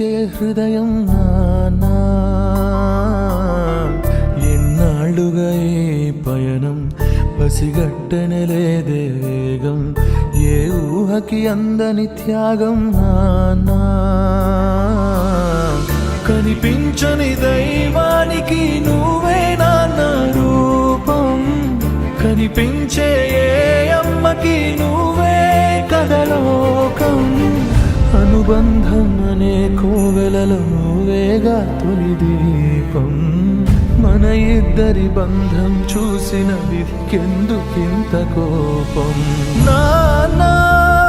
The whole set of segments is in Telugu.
పరుగెత్తుకు హృదయం నానా. ఎన్నాళ్ళుగా పయనం పసిగట్టనలేదే వేగం. ఏ ఊహకి అందని త్యాగం నానా. కనిపించని దైవానికి నువ్వే నాన్న రూపం. కనిపించే ఏ అమ్మకి నువ్వే కదలోకం అనుబంధం అనే కోవెలలో వేగా తొలి దీపం. మన ఇద్దరి బంధం చూసిన వికెందుకింత కోపం. నా.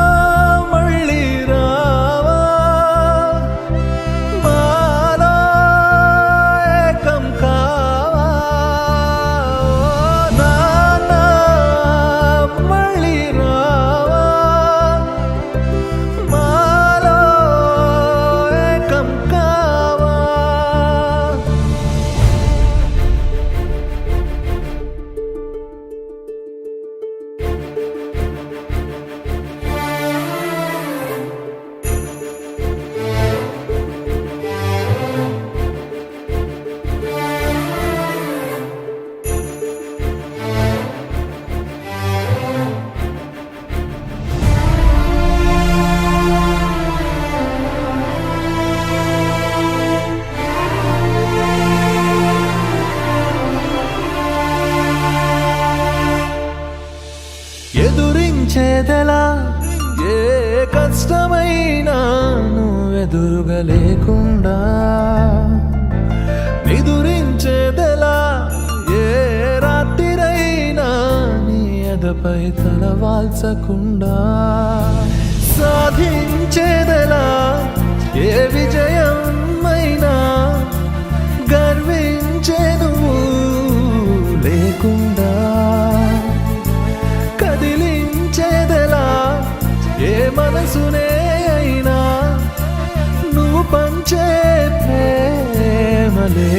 ఎదురించేదెలా ఏ కష్టమైనా నువ్వెదురుగా లేకుండా నిదురించేదెలా? ఏ రాత్రిరైనా నీ ఎదపై తల వాల్చకుండా. సాధించేదెలా? ఏ విజయం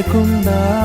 ప్రేమ లేకుండా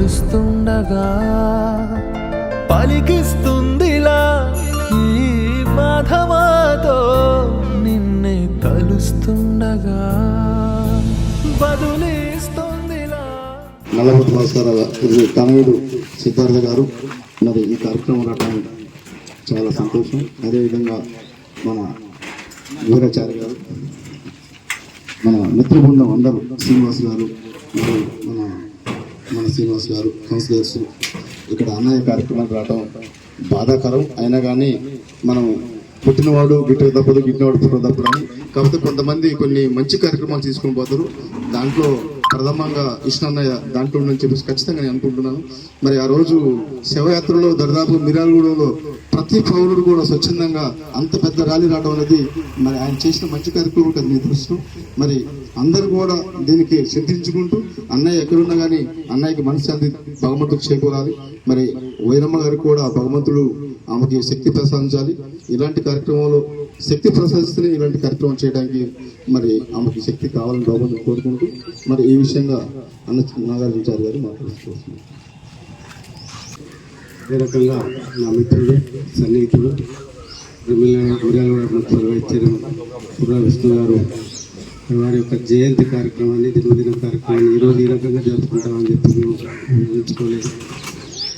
నడుస్తుండగా పలికిస్తుందిలా ఈ మాధవాతో నిన్నే కలుస్తుండగా బదులిస్తుందిలా నల్లబొట్టు నమస్కారాలు ఇది తనయుడు సిద్ధార్థ గారు మరి ఈ కార్యక్రమం రావడం చాలా సంతోషం. అదేవిధంగా మన వీరాచార్య గారు మన మిత్రబృందం అందరూ శ్రీనివాస్ గారు మరియు శ్రీనివాస్ గారు కౌన్సిలర్స్ ఇక్కడ అన్నయ్య కార్యక్రమానికి రావడం బాధాకరం. అయినా కానీ మనం పుట్టినవాడు గిట్ట తప్పదు గిట్టినవాడు పుట్టిన తప్పదు అని. కాకపోతే కొంతమంది కొన్ని మంచి కార్యక్రమాలు తీసుకొని పోతారు. దాంట్లో ప్రథమంగా ఇష్టన్నయ్య దాంట్లో ఉందని చెప్పేసి ఖచ్చితంగా నేను అనుకుంటున్నాను. మరి ఆ రోజు శవయాత్రలో దరిదాపు మిరాలగూడలో ప్రతి పౌరుడు కూడా స్వచ్ఛందంగా అంత పెద్ద ర్యాలీ రావడం అనేది మరి ఆయన చేసిన మంచి కార్యక్రమం కదా మీ దృష్టం మరి అందరు కూడా దీనికి శ్రద్ధించుకుంటూ అన్నయ్య ఎక్కడున్నా కానీ అన్నయ్యకి మనశ్శాంతి భగవంతుడు చేకూరాలి. మరి వైరమ్మ గారికి కూడా భగవంతుడు ఆమెకి శక్తి ప్రసాదించాలి. ఇలాంటి కార్యక్రమంలో శక్తి ప్రసాదిస్తేనే ఇలాంటి కార్యక్రమం చేయడానికి మరి ఆమెకి శక్తి కావాలని బాబు కోరుకుంటూ మరి ఈ విషయంగా అన్న నాగార్జున గారు మాట్లాడుతున్నాను అదే రకంగా నా మిత్రుడు సన్నిహితుడు Miryalaguda municipal vice chairman Purra Vishnu గారు వారి యొక్క జయంతి కార్యక్రమాన్ని జన్మదిన కార్యక్రమాన్ని ఈరోజు ఈ రకంగా జరుపుకుంటామని చెప్పి మేము ఊహించుకోలేదు.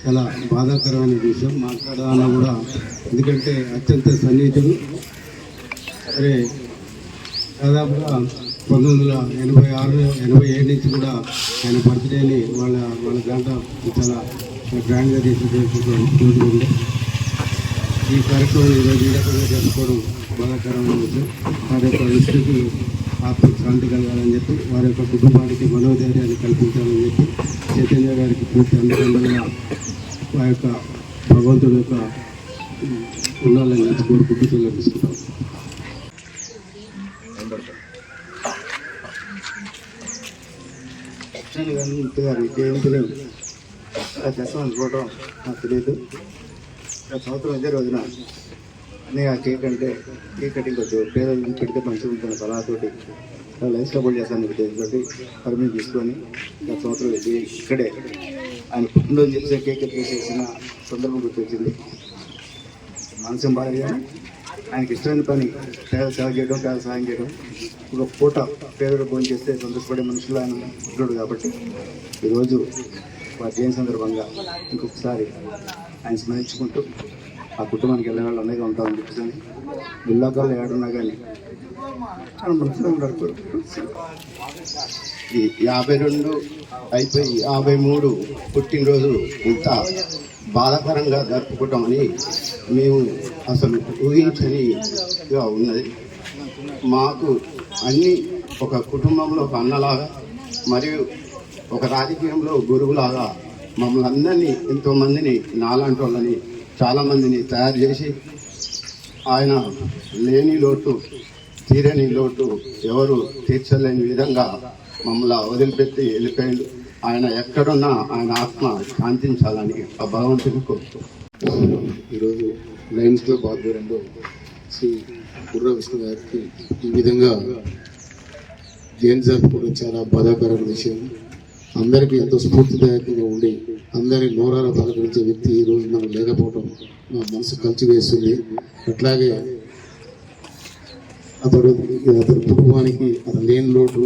చాలా బాధాకరమైన విషయం మాట్లాడాలన్నా కూడా ఎందుకంటే అత్యంత సన్నిహితుడు. సరే దాదాపుగా పంతొమ్మిది వందల ఎనభై ఆరు ఎనభై ఏడు నుంచి కూడా ఆయన బర్త్డేని వాళ్ళ వాళ్ళ దాంట్లో చాలా గ్రాండ్గా చేసేటువంటి రోజు ఉంది ఈ కార్యక్రమం ఈరోజు ఈ రకంగా జరుపుకోవడం బాధాకరమైన విషయం. వారి యొక్క విస్తృతి ఆత్మ శాంతి కలగాలని చెప్పి వారి యొక్క కుటుంబానికి మనోధైర్యాన్ని కల్పించాలని చెప్పి చైతన్య గారికి పూర్తి అండదండగా ఆ యొక్క భగవంతుడి యొక్క ఉండాలని చెప్పి కోరుకుంటూ సెలవు తీసుకుంటాం కృష్ణుని ఏం తెలియదు అనుకోవడం నాకు తెలియదు. సంవత్సరం ఇదే రోజున నేను ఆ కేక్ అంటే కేక్ కటింగ్ వచ్చు పేదలు పెడితే మంచిగా ఉంటుంది సలహాతోటి లైఫ్ సపోర్ట్ చేస్తాను ఉద్దేశంతో పర్మిషన్ తీసుకొని గత సంవత్సరం వెళ్ళి ఇక్కడే ఆయన పుట్టినరోజు చెప్పి కేక్ ఎత్తుకు చేసిన సందర్భం గుర్తొచ్చింది. మనసం బాగా ఆయనకి ఇష్టమైన పని పేద సేవ చేయడం పేద సహాయం చేయడం. ఒక పూట పేదలు భోజనం చేస్తే సంతోషపడే మనుషులు ఆయన పుట్టినాడు కాబట్టి ఈరోజు వారి జయంతి సందర్భంగా ఇంకొకసారి ఆయన స్మరించుకుంటూ ఆ కుటుంబానికి వెళ్ళిన వాళ్ళు అందరికీ ఉంటామని చెప్పేసి బిల్లాకాలు ఏడున్నా కానీ ఆయన మనసులో ఈ యాభై రెండు అయిపోయి యాభై మూడు పుట్టినరోజు ఇంత బాధాకరంగా జరుపుకుంటామని మేము అసలు ఊహించనిగా ఉన్నది. మాకు అన్ని ఒక కుటుంబంలో ఒక అన్నలాగా మరియు ఒక రాజకీయంలో గురువులాగా మమ్మల్ని అందరినీ ఎంతోమందిని నాలాంటి వాళ్ళని చాలామందిని తయారు చేసి ఆయన లేని లోటు తీరని లోటు ఎవరు తీర్చలేని విధంగా మమ్మల్ని వదిలిపెట్టి వెళ్ళిపోయిండు. ఆయన ఎక్కడున్నా ఆయన ఆత్మ శాంతించాలని ఆ భగవంతుని కోరుతున్నాం ఈరోజు లయన్స్ క్లబ్ ఆధ్వర్యంలో శ్రీ బుర్ర విష్ణు గారికి ఈ విధంగా జయంతి కూడా చాలా బాధాకరమైన విషయం. అందరికీ ఎంతో స్ఫూర్తిదాయకంగా ఉండి అందరి నోరాల పలకరించే వ్యక్తి ఈ రోజు మనకు లేకపోవడం మా మనసు కలిచివేస్తుంది. అట్లాగే అతడు అతడి కుటుంబానికి అతను లేని లోటు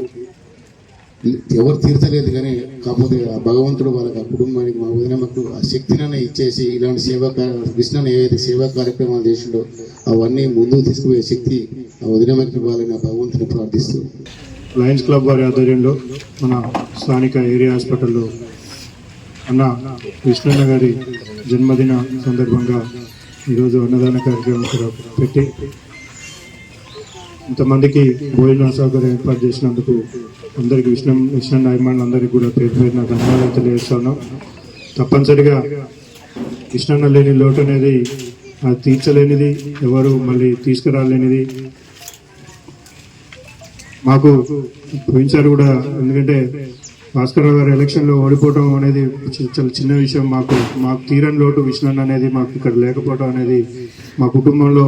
ఎవరు తీర్చలేదు కానీ కాకపోతే ఆ భగవంతుడు వాళ్ళకి ఆ కుటుంబానికి మా వదినమ్మకు ఆ శక్తిని ఇచ్చేసి ఇలాంటి సేవా కృష్ణను ఏవైతే సేవా కార్యక్రమాలు చేసిండో అవన్నీ ముందుకు తీసుకుపోయే శక్తి ఆ వదినమ్మకి ఇవ్వాలని ఆ భగవంతుని ప్రార్థిస్తూ. లయన్స్ క్లబ్ వారి ఆధ్వర్యంలో మన స్థానిక ఏరియా హాస్పిటల్లో అన్న కృష్ణన్న గారి జన్మదిన సందర్భంగా ఈరోజు అన్నదాన కార్యక్రమం కూడా పెట్టి ఇంతమందికి భోజన సౌకర్యం ఏర్పాటు చేసినందుకు అందరికీ విష్ణు విష్ణు అభిమానులందరికీ కూడా పేరు పేరున ధన్యవాదాలు తెలియజేస్తున్నాం. తప్పనిసరిగా కృష్ణన్న లేని లోటు అనేది అది తీర్చలేనిది ఎవరు మళ్ళీ తీసుకురాలేనిది. మాకు పోయినసారి కూడా ఎందుకంటే భాస్కర్ గారు ఎలక్షన్లో ఓడిపోవడం అనేది చాలా చిన్న విషయం. మాకు మాకు తీరని లోటు విష్ణన్ అనేది మాకు ఇక్కడ లేకపోవడం అనేది మా కుటుంబంలో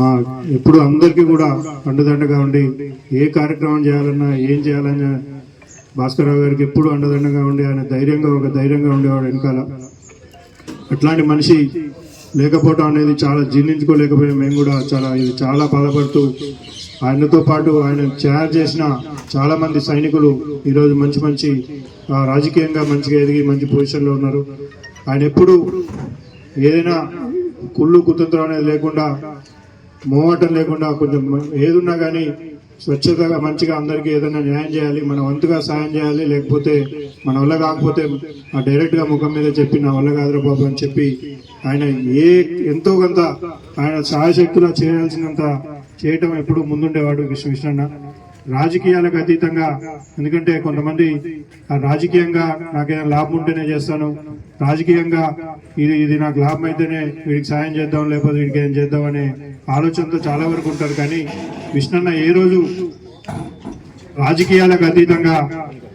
మా ఎప్పుడు అందరికీ కూడా అండదండగా ఉండి ఏ కార్యక్రమం చేయాలన్నా ఏం చేయాలన్నా భాస్కర్ గారికి ఎప్పుడు అండదండగా ఉండి ఆయన ధైర్యంగా ఒక ధైర్యంగా ఉండేవాడు వెనకాల. అట్లాంటి మనిషి లేకపోవడం అనేది చాలా జీర్ణించుకోలేకపోయాం. మేము కూడా చాలా ఇది చాలా బాధపడుతూ ఆయనతో పాటు ఆయన తయారు చేసిన చాలా మంది సైనికులు ఈరోజు మంచి మంచి రాజకీయంగా మంచిగా ఎదిగి మంచి పొజిషన్లో ఉన్నారు. ఆయన ఎప్పుడు ఏదైనా కుళ్ళు కుతంత్రం అనేది లేకుండా మోవటం లేకుండా కొంచెం ఏదున్నా కానీ స్వచ్ఛతగా మంచిగా అందరికీ ఏదైనా న్యాయం చేయాలి మన వంతుగా సాయం చేయాలి లేకపోతే మన వల్ల కాకపోతే డైరెక్ట్గా ముఖం మీద చెప్పి నా వల్ల కాదురా బాబు అని చెప్పి ఆయన ఏ ఎంతో కొంత ఆయన సహాయశక్తులా చేయాల్సినంత చేయటం ఎప్పుడు ముందుండేవాడు విశ్వ విష్ణన్న రాజకీయాలకు అతీతంగా ఎందుకంటే కొంతమంది రాజకీయంగా నాకేదైనా లాభం ఉంటేనే చేస్తాను. రాజకీయంగా ఇది ఇది నాకు లాభం అయితేనే వీడికి సాయం చేద్దాం లేకపోతే వీడికి ఏం చేద్దాం అనే ఆలోచనతో చాలా వరకు ఉంటారు. కానీ విష్ణన్న ఏ రోజు రాజకీయాలకు అతీతంగా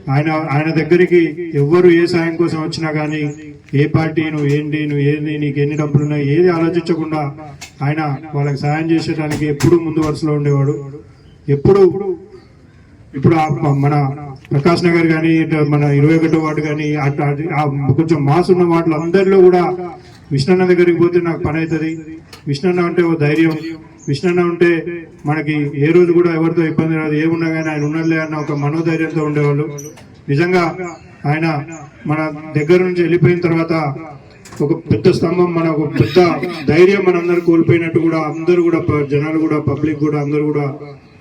ఆయన ఆయన దగ్గరికి ఎవ్వరు ఏ సాయం కోసం వచ్చినా కానీ ఏ పార్టీ నువ్వు ఏంటి నువ్వు ఏంటి నీకు ఎన్ని డబ్బులు ఉన్నాయి ఏది ఆలోచించకుండా ఆయన వాళ్ళకి సాయం చేసేదానికి ఎప్పుడు ముందు వరుసలో ఉండేవాడు. ఎప్పుడు ఇప్పుడు మన ప్రకాష్ నగర్ కానీ మన ఇరవై ఒకటో వార్డు కానీ అట్లా కొంచెం మాస్ ఉన్న వాటిలో అందరిలో కూడా విష్ణన్న దగ్గరికి పోతే నాకు పని అవుతుంది విష్ణన్న అంటే ఓ ధైర్యం. విష్ణన్న ఉంటే మనకి ఏ రోజు కూడా ఎవరితో ఇబ్బంది రాదు. ఏమున్నా కానీ ఆయన ఉన్నట్లే అన్న ఒక మనోధైర్యంతో ఉండేవాళ్ళు. నిజంగా ఆయన మన దగ్గర నుంచి వెళ్ళిపోయిన తర్వాత ఒక పెద్ద స్తంభం మన ఒక పెద్ద ధైర్యం మనందరూ కోల్పోయినట్టు కూడా అందరూ కూడా జనాలు కూడా పబ్లిక్ కూడా అందరూ కూడా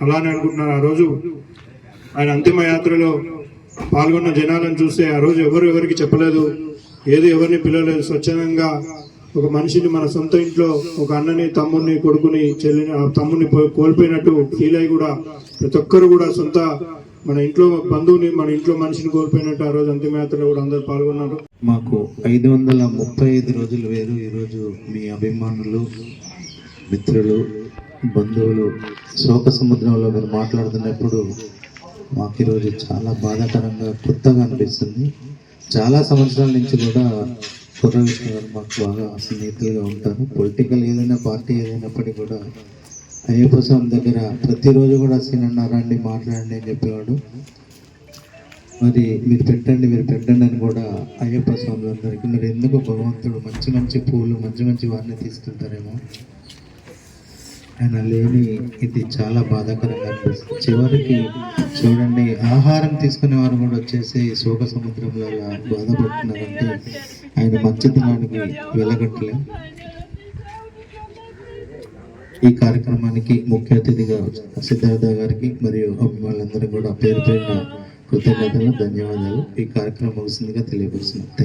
అలానే అనుకుంటున్నారు. ఆ రోజు ఆయన అంతిమ యాత్రలో పాల్గొన్న జనాలను చూస్తే ఆ రోజు ఎవరు ఎవరికి చెప్పలేదు. ఏది ఎవరిని పిలవలేదు. స్వచ్ఛందంగా ఒక మనిషిని మన సొంత ఇంట్లో ఒక అన్నని తమ్ముడిని కొడుకుని చెల్లిని ఆ తమ్ముడిని కోల్పోయినట్టు ఫీల్ అయి కూడా ప్రతి ఒక్కరు కూడా సొంత మన ఇంట్లో బంధువుని మన ఇంట్లో మనిషిని కోల్పోయినట్టు ఆ రోజు అంతిమయాత్రలో కూడా అందరు పాల్గొన్నారు. మాకు ఐదు వందల ముప్పై ఐదు రోజులు వేరు. ఈరోజు మీ అభిమానులు మిత్రులు బంధువులు శోక సముద్రంలో మీరు మాట్లాడుతున్నప్పుడు మాకు ఈరోజు చాలా బాధాకరంగా కొత్తగా అనిపిస్తుంది. చాలా సంవత్సరాల నుంచి కూడా కుర్ర గారు మాకు బాగా స్నేహితులుగా ఉంటారు. పొలిటికల్ ఏదైనా పార్టీ ఏదైనప్పటికీ కూడా అయ్యప్ప స్వామి దగ్గర ప్రతిరోజు కూడా సీనన్న రండి మాట్లాడండి అని చెప్పేవాడు. మరి మీరు పెట్టండి మీరు పెట్టండి అని కూడా అయ్యప్ప స్వామి అందరికీ మీరు ఎందుకు భగవంతుడు మంచి మంచి పూలు మంచి మంచి వారిని తీసుకెళ్తారేమో ఆయన లేని ఇది చాలా బాధాకరంగా అనిపిస్తుంది. చివరికి చూడండి ఆహారం తీసుకునే వారు కూడా వచ్చేసి శోక సముద్రంలో అలా బాధపడుతున్నారంటే ఆయన మంచితనానికి వెళ్ళగట్టలే ఈ కార్యక్రమానికి ముఖ్య అతిథిగా సిద్ధార్థ గారికి మరియు అభిమానులందరూ కూడా పేరు పేరున కృతజ్ఞతలు ధన్యవాదాలు. ఈ కార్యక్రమం ముగిసిందిగా తెలియపరుస్తున్నాను